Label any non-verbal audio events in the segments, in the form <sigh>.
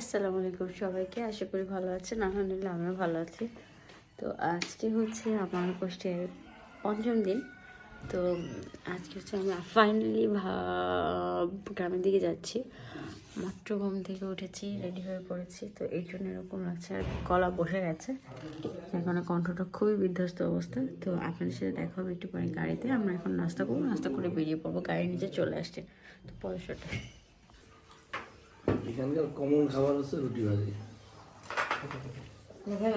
আসসালামু আলাইকুম সবাইকে, আশা করি ভালো আছেন, আলহামদুলিল্লাহ আমিও ভালো আছি। তো আজকে হচ্ছে আমার গোষ্ঠীর পঞ্চম দিন, তো আজকে হচ্ছে আমি ফাইনালি গ্রামের দিকে যাচ্ছি। মাত্র ঘুম থেকে উঠেছি রেডি হয়ে পড়েছি, তো এই জন্য এরকম লাগছে আর গলা বসে গেছে। এখানে কণ্ঠটা খুবই বিধ্বস্ত অবস্থা, তো আপনাদের সাথে দেখা হবে একটু পরে গাড়িতে। আমরা এখন নাস্তা করব, নাস্তা করে বেরিয়ে পড়ব, গাড়ির নিচে চলে আসছে। তো পয়সাটা এখানকার কমন খাবার হচ্ছে রুটি ভাজি। কেন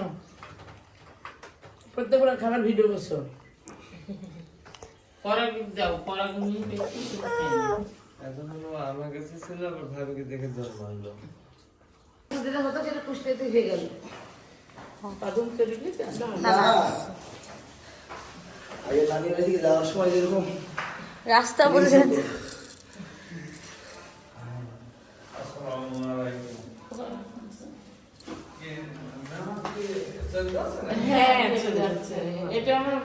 প্রত্যেকবার খাবার ভিডিও করছ। এখন হলো আমার কাছে ছিল আবার ভাবিকে দেখে জল মারলো যেটা হতো সেটা পুষ্টিতে হয়ে গেল। পাদুম করে দিলে আগে নানি বাড়িতে যাওয়ার সময় যেরকম রাস্তা বলে যাচ্ছে হ্যাঁ চলে যাচ্ছে এটা আমার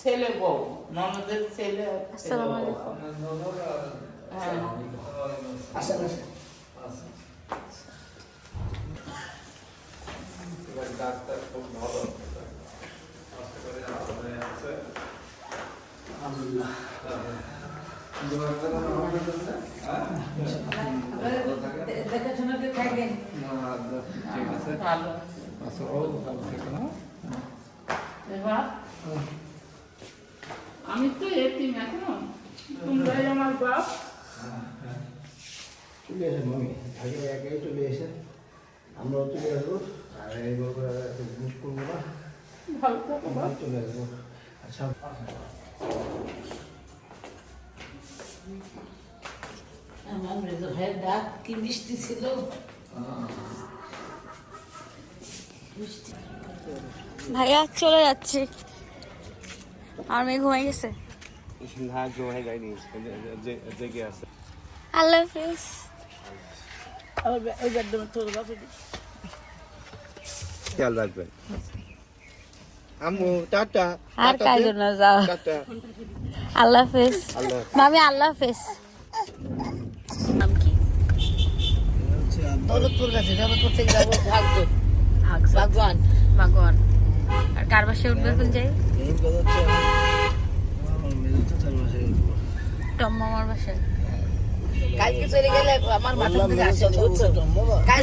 ছেলে বউ ননদের ছেলে আসসালামু আলাইকুম। হ্যাঁ। আসেন আসেন ডাক্তার খুব ভালো আছে আলহামদুলিল্লাহ আমি তো এতিম এখনও। তোমরাই আমার বাপ। চলে আসেন মামি। আগে একাই চলে এসেন আমরাও চলে আসব। আর এইভাবে বুক করব না। ভালো চলে আসব। আচ্ছা। আমার মেজো ভাইয়ের ডাক কি মিষ্টি ছিল? ভাইয়া চলে যাচ্ছি। আর মেয়ে ঘুমাই গেছে। না জমে যায়নি। জেগে আছে। আল্লাহ হাফিজ। আবার এই বেডরুমে তোর বাপে খেয়াল রাখবেন। আম্মু টাটা। আর কাইজো না যাও টাটা। আল্লাহ হাফিজ। মামি আল্লাহ হাফিজ। নাম কি? দৌলতপুর দৌলতপুর থেকে যাব ভাগদুর ভাগবান। আর কার বাসে উঠবে কোন যাই মেইন কথা হচ্ছে আমার মেজর চাচার বাসায় টম মামার বাসায়। কালকে চলে গেলে আমার মাথা থেকে আসে বুঝছ? কাল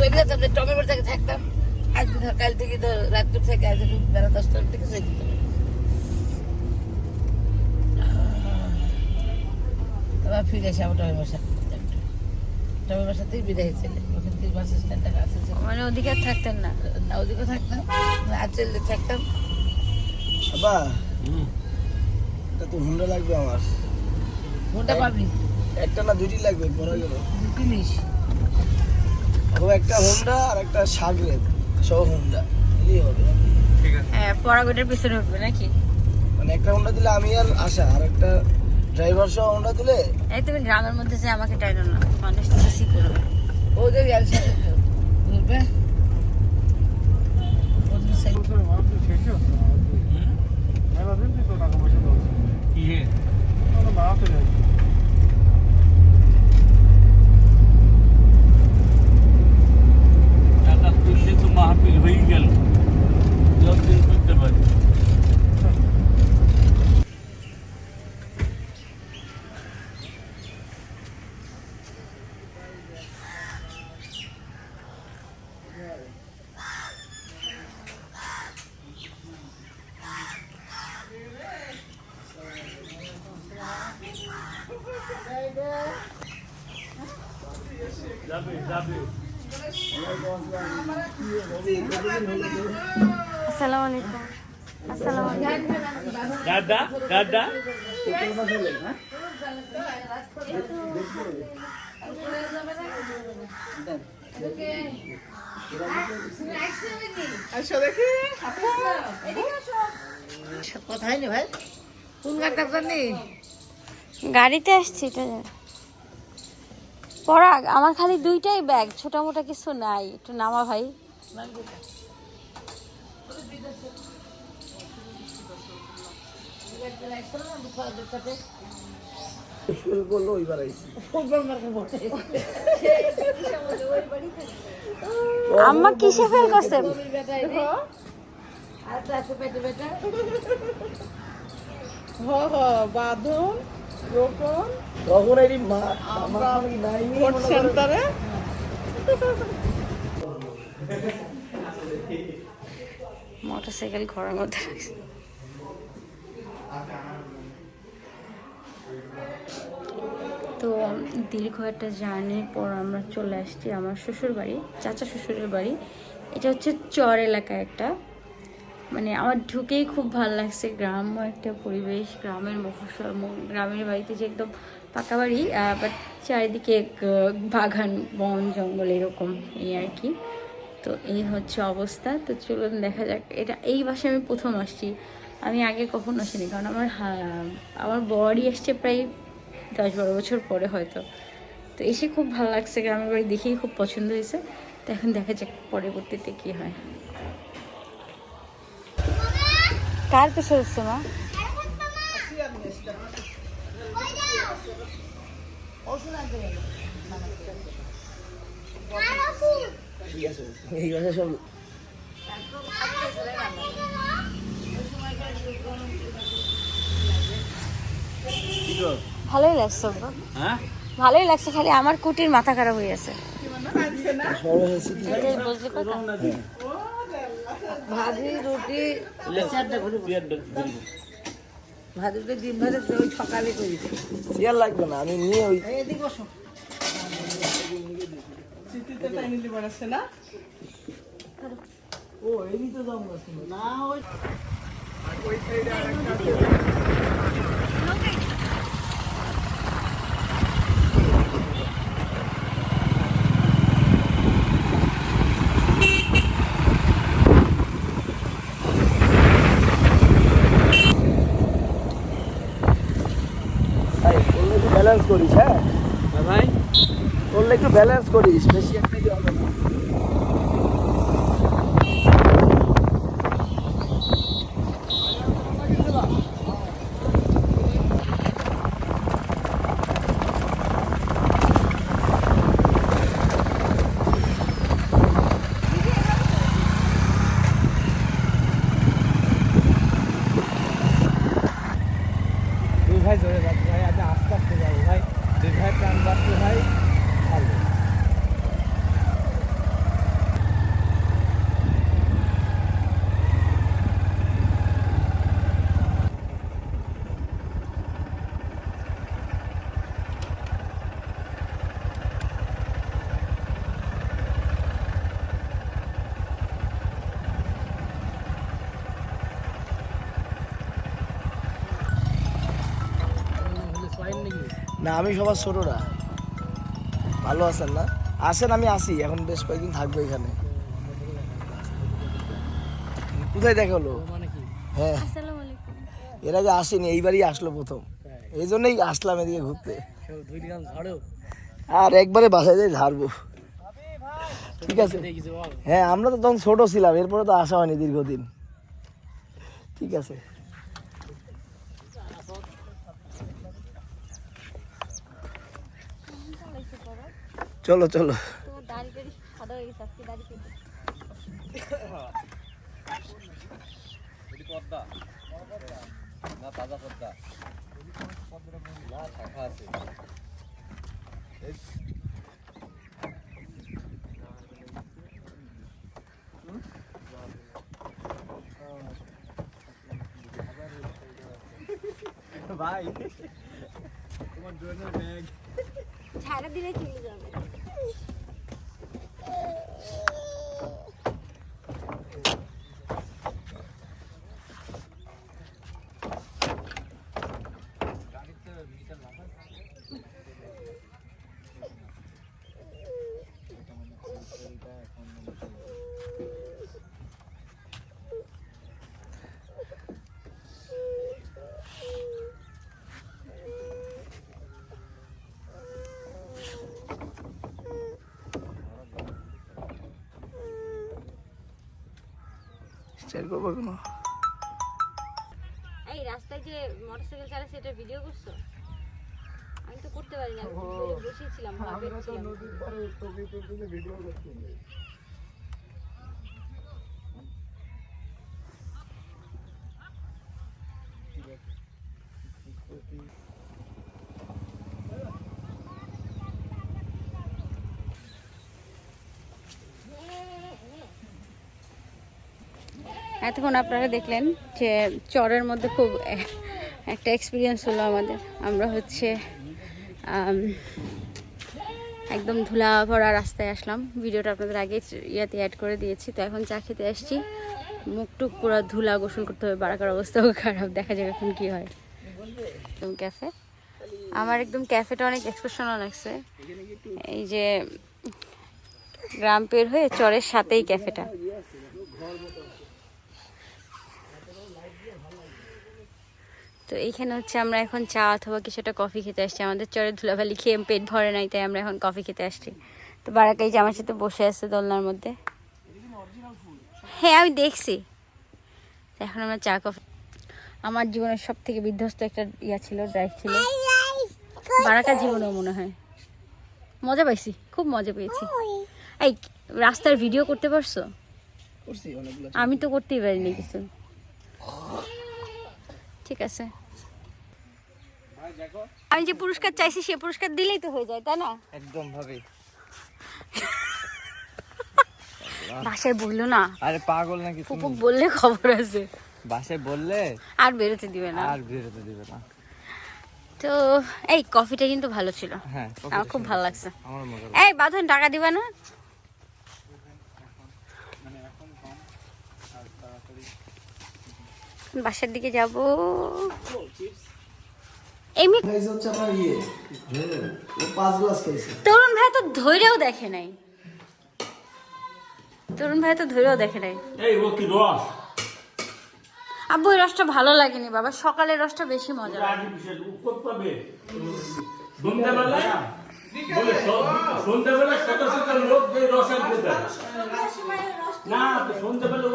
থেকে চলে যে টমের বাড়ি থেকে থাকতাম। আজকে ধর কাল থেকে ধর রাত্রে থেকে আজ বেলা দশটার থেকে চলে আবার ফিরে এসে আবার টমের বাসা টমের বাসা থেকে বিদায় চলে ওখান থেকে বাস স্ট্যান্ডটা কাছে ছিল মানে ওদিকে আর থাকতেন না? না ওদিকে থাকতাম। আর চললে থাকতাম। বাবা এটা তো হুন্ডা লাগবে আমার। কোনটা পাবি একটা না দুইটি লাগবে পরে গেল। দুটি নিস। ও একটা হোন্ডা আর একটা সাগরেদ সহ হোন্ডা। এলেই হবে। ঠিক আছে হ্যাঁ পরাগটের পিছনে উঠবে নাকি? মানে একটা হোন্ডা দিলে আমি আর আশা আর একটা ড্রাইভার সহ হোন্ডা দিলে? এই তুমি গ্রামের মধ্যে যে আমাকে টাইনো না মানুষ বেশি করবে। ওদের একসাথে ঘুরবে ওদের সাইড টাকা তুললে তো মাহফিল হয়ে গেল যতদিন করতে পারি যাবে যাবে আসসালামু আলাইকুম। আসসালামু আলাইকুম দাদা? দাদা কোথায় নি ভাই? কোন জানি? গাড়িতে আসছি এটা। পরাগ, আমার খালি দুইটাই ব্যাগ ছোট মোটা কিছু নাই। একটু নামা ভাই। আম্মা কিসে ফেল করছে? পেটে পেটে হ হ বাঁধন, রোপণ। তখন এই মা আমার নাই সেন্টারে? মোটরসাইকেল ঘরের মধ্যে তো দীর্ঘ একটা জার্নির পর আমরা চলে আসছি আমার শ্বশুর বাড়ি চাচা শ্বশুরের বাড়ি। এটা হচ্ছে চর এলাকা একটা। মানে আমার ঢুকেই খুব ভালো লাগছে গ্রাম্য একটা পরিবেশ, গ্রামের মফস্বল, ম- গ্রামের বাড়িতে যে একদম পাকা বাড়ি বাট চারিদিকে বাগান, বন, জঙ্গল এরকম এই আর কি। তো এই হচ্ছে অবস্থা। তো চলুন দেখা যাক। এটা এই বাসে আমি প্রথম আসছি। আমি আগে কখনো আসিনি, কারণ আমার আমার বড়ই আসছে প্রায় দশ বারো বছর পরে হয়তো। তো এসে খুব ভালো লাগছে গ্রামের বাড়ি, দেখেই খুব পছন্দ হয়েছে। তো এখন দেখা যাক পরবর্তীতে কী হয়। কার পেছনে হচ্ছে মা? এই ভাষা সব ভালোই লাগছে হ্যাঁ? ভালোই লাগছে খালি আমার কুটির মাথা খারাপ হয়ে আছে সর্বশেষ বুঝলি কথা? ভাজি রুটি ভাজি রুটি ডিম ভাজি ওই সকালে করি। চেয়ার লাগবে না আমি নিয়ে ওই এদিকে বসো। ও এই তো দাম না ওই ব্যালেন্স করিস হ্যাঁ? ভাই। করলে একটু ব্যালেন্স করিস বেশি একটা দিয়ে হবে না দুই ভাই জোরে যাচ্ছে ভাই আজ আস্তে আস্তে যাব ভাই দুই ভাই প্রাণ বাঁচতে ভাই ভালো না, আমি সবার ছোটরা। ভালো আছেন না? আসেন, আমি আসি। এখন বেশ কয়েকদিন থাকব এখানে। কোথায় দেখা হলো? হ্যাঁ। এর আগে আসেনি, এইবারই আসলো প্রথম। এই জন্যই আসলাম এদিকে ঘুরতে। আর একবারে বাসায় যাই ঝাড়বো। ঠিক আছে। হ্যাঁ আমরা তো তখন ছোট ছিলাম, এরপরে তো আসা হয়নি দীর্ঘদিন। ঠিক আছে চলো চলো তোমার দাড়ি টাড়ি সাদা হয়ে গেছে আজকে দাড়ি কেটে পদ্মা না তাজা পদ্মা না শাখা আছে ভাই তোমার ড্রোনের ব্যাগ। ঝাড়া দিলে চলে যাবে। স্টাইল করব কোনো। এই রাস্তায় যে মোটরসাইকেল চালাছে সেটা ভিডিও করছ? আমি তো করতে পারি না বসেছিলাম ভাবে ছিলাম এতক্ষণ আপনারা দেখলেন যে চরের মধ্যে খুব একটা এক্সপিরিয়েন্স হলো আমাদের। আমরা হচ্ছে একদম ধুলা ভরা রাস্তায় আসলাম। ভিডিওটা আপনাদের আগে ইয়াতে অ্যাড করে দিয়েছি। তো এখন চা খেতে আসছি। মুখ টুক পুরো ধুলা গোসল করতে হবে, বারাকার অবস্থাও খারাপ। দেখা যাবে এখন কি হয়। একদম ক্যাফে আমার একদম ক্যাফেটা অনেক এক্সপ্রেশনও লাগছে। এই যে, গ্রাম পের হয়ে চরের সাথেই ক্যাফেটা তো এইখানে হচ্ছে আমরা এখন চা অথবা কিছুটা কফি খেতে আসছি। আমাদের চরের ধুলাবালি খেয়ে পেট ভরে নাই তাই আমরা এখন কফি খেতে আসছি। তো বারাকাই যে আমার সাথে বসে আছে দোলনার মধ্যে। হ্যাঁ আমি দেখছি। এখন আমরা চা কফি আমার জীবনের সব থেকে বিধ্বস্ত একটা ইয়া ছিল ড্রাইভ ছিল। বারাকা জীবনেও মনে হয়। মজা পাইছি খুব মজা পেয়েছি। এই রাস্তার ভিডিও করতে পারছ? আমি তো করতেই পারিনি কিছু। ঠিক আছে। আমি যে পুরস্কার চাইছি সে পুরস্কার দিলেই তো হয়ে যায় তাই না? একদম ভাবে <laughs> বাসায় বলল না। আরে পাগল নাকি ফুপু তুমি বললে খবর আছে। বাসায় বললে আর বেরোতে দিবে না। আর বেরোতে দিবে না। তো এই কফিটা কিন্তু ভালো ছিল। হ্যাঁ আমার খুব ভালো লাগছে। এই বাঁধন টাকা দিবা না? বাসার দিকে যাব। এমনি হচ্ছে ইয়ে। ও পাঁচ গ্লাস খাইছে। তরুণ ভাই তো ধৈরেও দেখে নাই। তরুণ ভাই তো ধৈরেও দেখে নাই। এই ও কি রস আব্বু এই রসটা ভালো লাগেনি বাবা। সকালের রসটা বেশি মজা লাগে। উৎপত পাবে সন্ধ্যাবেলা বলে সব- সন্ধ্যাবেলা সকাল সকাল লোক যে রস আনতে দেয় না তো সন্ধ্যাবেলা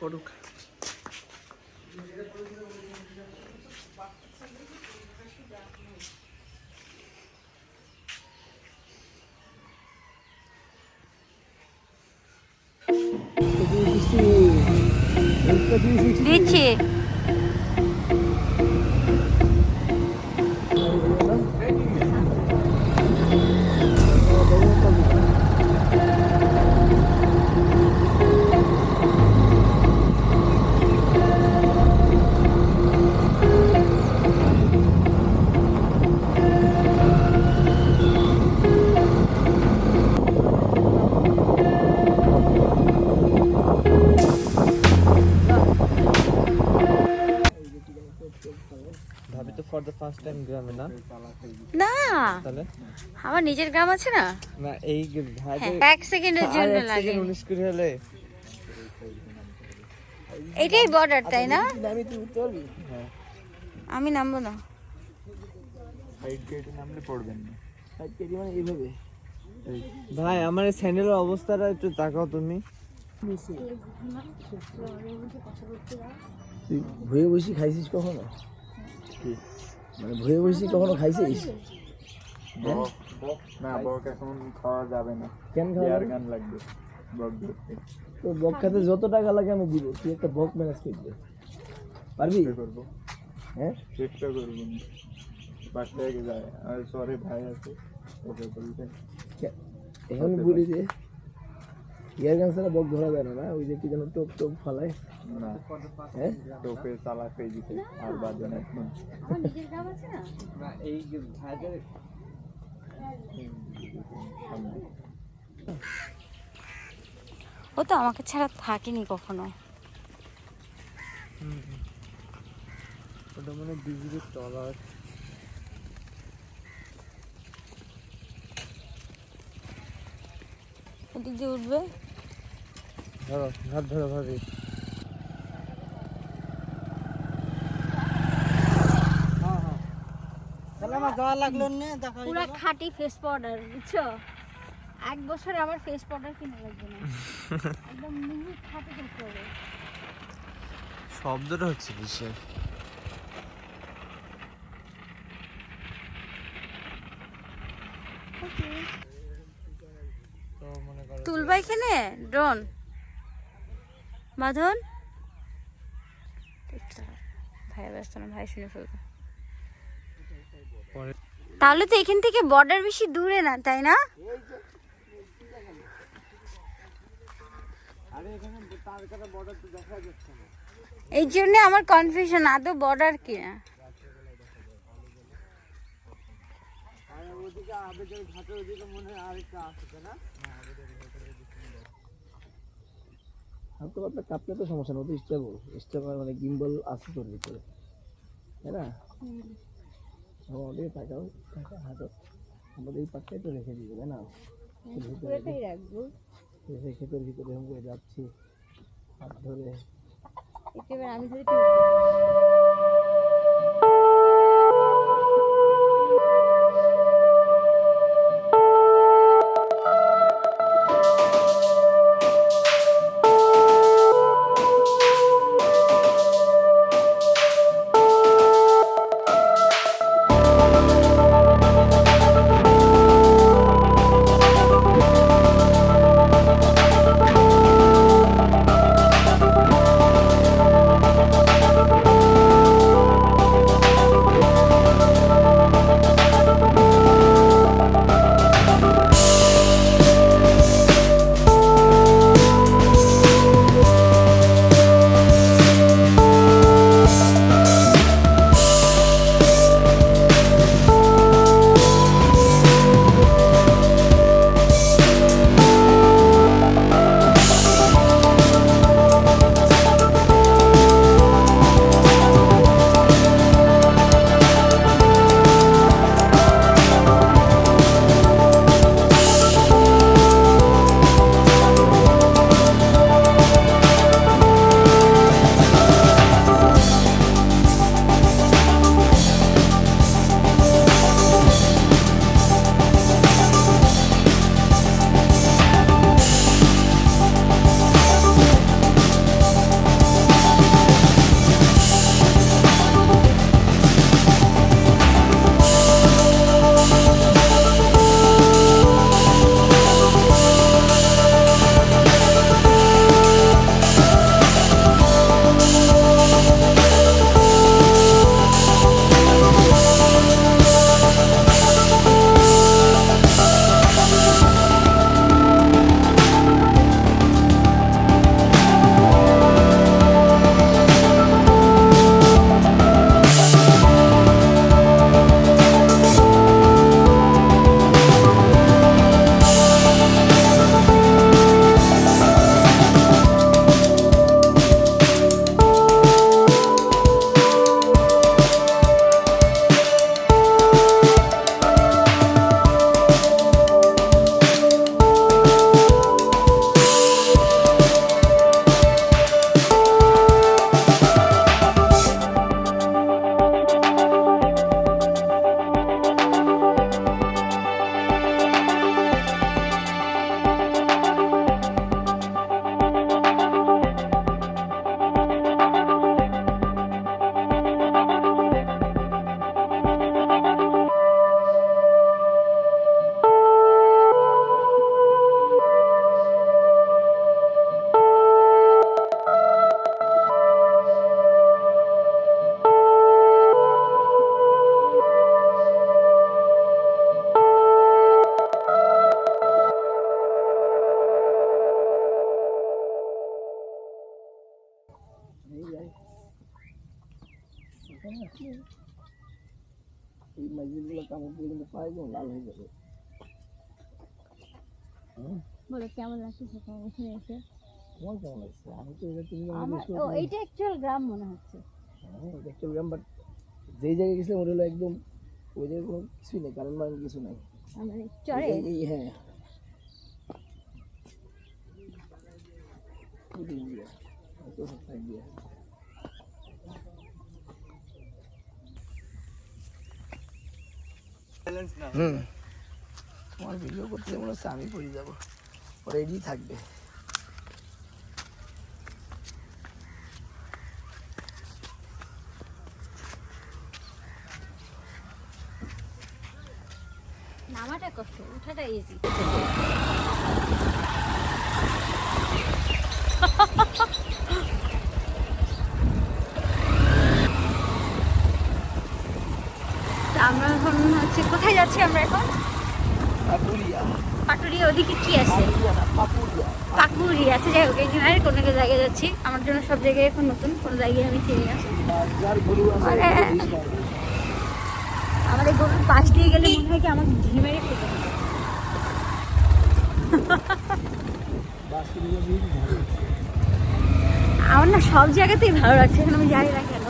বাই- দিচ্ছি। ফর দ্য ফার্স্ট টাইম গ্রামে না? না। তাহলে? আমার নিজের গ্রাম আছে না? না এই ভাই হ্যাঁ এক সেকেন্ডের জন্য লাগে। উনিশ কুড়ি হলে। এটাই বর্ডার তাই না? আমি তুই নামবো না। সাইড গেটে নামলে পড়বেন না। সাইড কেটে মানে এইভাবে। ভাই আমার এই স্যান্ডেলের অবস্থাটা একটু তাকাও তুমি। ভয়ে বসে খাইছিস কখনো? মানে ভয়ে বসে কখনো খাইছিস? না বক এখন খাওয়া যাবে না। কেন খাওয়া গান লাগবে বক তো বক খাতে যত টাকা লাগে আমি দিব তুই একটা বক ম্যানেজ করবে পারবি? করব। হ্যাঁ? চেষ্টা করব। বাসায় যায় আর সরে ভাই আছে ওকে বলতে। এখন বলি যে। ইয়ার গান ছাড়া বক ধরা যায় না না ওই যে কি যেন টোপ টোপ ফালায়। না। হ্যাঁ? টোপে চালা খেয়ে দিতে আর বাজে না এখন। আমার নিজের গ্রাম আছে না? না এই ও তো আমাকে ছাড়া থাকেনি কখনো। ওটা মানে বিজলি টলার এদিক দিয়ে উঠবে? ধরো হাত ধরো ভাবি। পুরো খাঁটি ফেস পাউডার বুঝছ? এক বছরে আমার ফেস পাউডার কিনে লাগবে না। একদম মিহি খাঁটি করতে হবে শব্দটা হচ্ছে কিসের? তুলবা এখানে ড্রোন বাঁধন ভাই ব্যস্ত না ভাই শুনে ফেলবে। তাহলে তো এখান থেকে বর্ডার বেশি দূরে না তাই না? এই জন্য আমার কনফিউশন আদৌ বর্ডার কিনা? হালকা পাতলা কাপলে তো সমস্যা না ওটা স্টেবল স্টেবল মানে গিম্বল আছে তোর ভিতরে তাই না? আমাদের টাকাও টাকা হাতত আমাদের এই পাটটাই তো রেখে দিবে তাই না? রাখব। রেখে ক্ষেতের ভিতরে এরকম করে যাচ্ছি হাত ধরে। আমি ধরে বলো কেমন লাগছে সেখানে এখানে এসে তোমার কেমন লাগছে আমি তো এটা তুমি আমার ও এইটা অ্যাকচুয়াল গ্রাম মনে হচ্ছে দেখতে বাট যেই জায়গায় গেছিলাম ওটা হলো একদম ওই জায়গায় কোনো কিছুই নেই কারণ মানে কিছু নাই মানে চড়ে এই- এই- হ্যাঁ ওই দিক দিয়ে, এত সব side দিয়ে। হুম। তোমার ভিডিও করতে মনে হচ্ছে আমি পড়ে যাব। রেডি থাকবে। নামাটা কষ্ট উঠাটা ইজি ওদিকে কি আছে পাকুড়ি আছে, যাই হোক এখানে কোনো একটা জায়গায় যাচ্ছি আমার জন্য সব জায়গায় এখন নতুন, কোনো জায়গায় আমি চিনি না আরে। আমাদের গরুর পাশ দিয়ে গেলে মনে হয় কি আমাকে ঢি মেরে আছে। আমার না সব জায়গাতেই ভালো লাগছে, এখন আমি জানি না কেন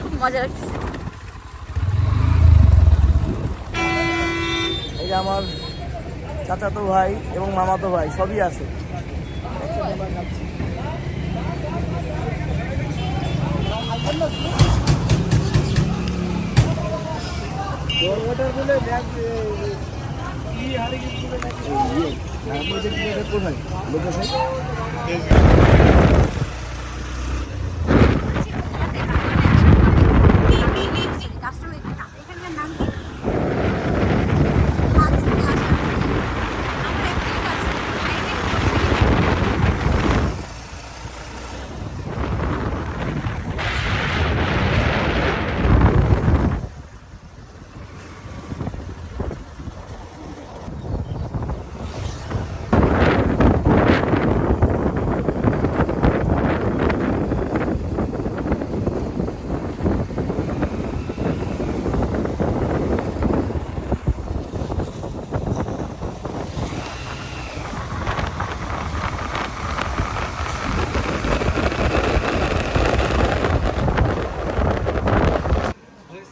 খুব মজা লাগছে আমার চাচাতো ভাই এবং মামাতো ভাই সবই আছে। একসাথে আমরা খাচ্ছি। গরমটার বলে ব্যাগ কি হারে গিয়ে বলে নাকি ইয়ে তারপরে যে কি এটা কোথায় লোকেশন এখানকার নাম কি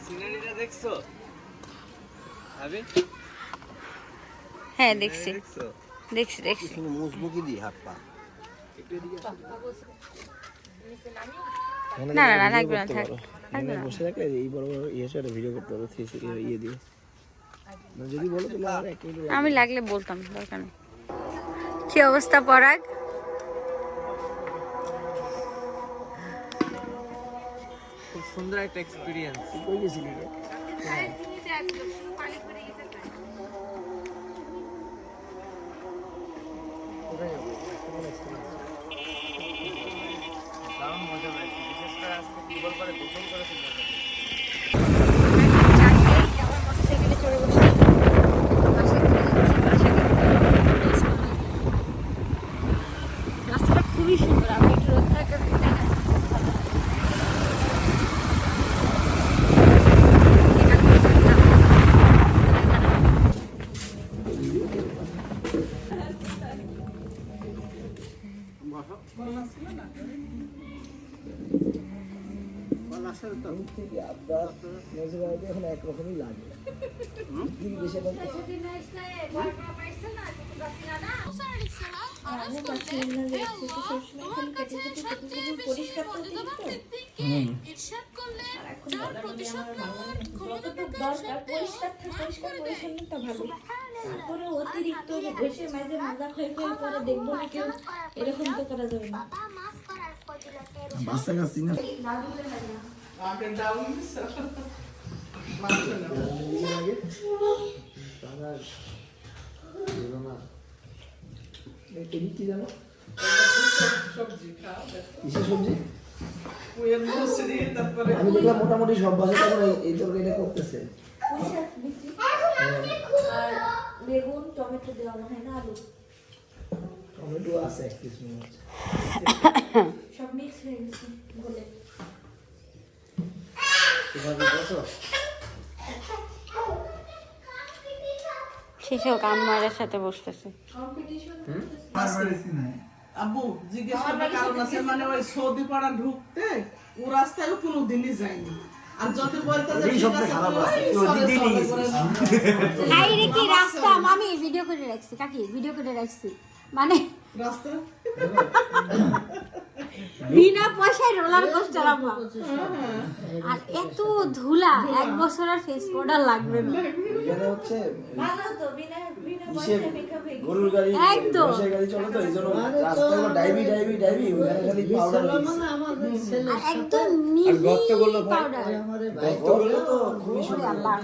সিনারিটা দেখছ আবে হ্যাঁ দেখছি। দেখছ? দেখছি মুজবুকি দি হাত পা। না না না লাগবে না থাক এখানে বসে থাকলে এই বড় বড় ইয়ে সাথে ভিডিও করতে পারো থ্রি ইয়ে দিয়ে। যদি বলো তাহলে আর এক আমি লাগলে বলতাম দরকার নেই। কি অবস্থা পরাগ? খুব সুন্দর একটা এক্সপিরিয়েন্স কই গেছিলি রে? দারুণ মজা পেয়েছি বিশেষ করে আজকে টিউবওয়েল করে গোসল করেছি মজা পেয়েছি। মোটরসাইকেলে চড়ে বসে বাসায় চলে যাচ্ছি, বাসায় গিয়ে রাস্তাটা খুবই সুন্দর আমি একটু রোদ থাকার আপনার মেজে এখন একরকমই লাগে তারপরে অতিরিক্ত ঘষে মাঝে মাজা ক্ষয় ক্ষয় করে দেখব না কেউ এরকম তো করা যাবে না বাচ্চা কিসের সবজি আমি দেখলাম মোটামুটি সব বাসা তখন এই- তরকারিটা করতেছে। বেগুন টমেটো দেওয়া হয় না আলু টমেটো আছে এক মনে হচ্ছে। সব মিক্স হয়ে গেছে বলে বসো শেষেও সাথে বসতেছে। আব্বু জিজ্ঞেস করার কারণ আছে মানে ওই সৌদি পাড়া ঢুকতে ও রাস্তায় কোনো দিনই যায়নি। আর যদি বলতে কি রাস্তা? আমি ভিডিও করে রাখছি। কাকি ভিডিও করে রাখছি। মানে রাস্তা? <laughs> বিনা পয়সায় রোলার কোস্টার আমরা আর এত ধুলা এক বছর আর ফেস পাউডার লাগবে না। হচ্ছে ভালো তো বিনা বিনা পয়সায় মেকআপ হয়ে গরুর গাড়ি একদম। গাড়ি চলে তো এই জন্য রাস্তাগুলো ডাইবি ডাইবি ডাইবি ওখানে খালি পাউডার আর একদম মিহি পাউডার গর্তগুলো তো খুবই সুন্দর আল্লাহ।